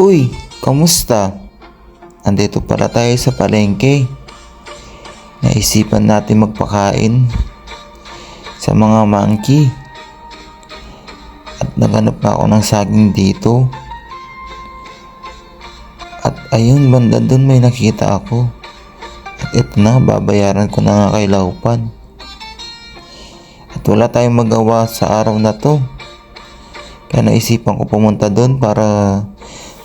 Uy, kamusta? Andito pala tayo sa palengke. Naisipan natin magpakain sa mga monkey. At naganap na ako ng saging dito. At ayun, banda dun may nakita ako. At ito na, babayaran ko na nga kay Laupan. At wala tayong magawa sa araw na to. Kaya naisipan ko pumunta doon para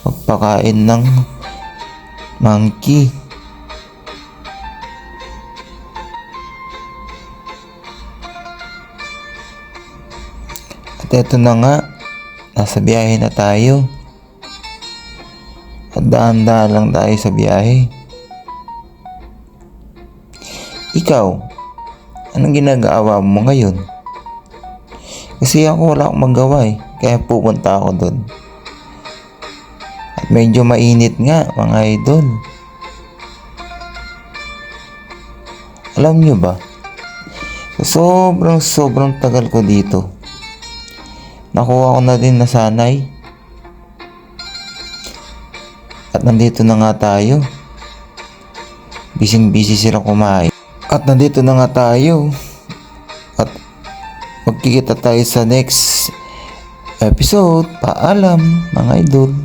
magpakain ng monkey. At eto na nga, nasa biyahe na tayo. At dahan-dahan lang tayo sa biyahe. Ikaw, anong ginagawa mo ngayon? Kasi ako wala akong magawa eh. Kaya pupunta ako doon. Medyo mainit nga mga idol. Alam nyo ba? Sobrang sobrang tagal ko dito. Nakuha ko na din na sanay. At nandito na nga tayo. Bising busy sila kumain. At nandito na nga tayo. At magkikita tayo sa next episode. Paalam mga idol.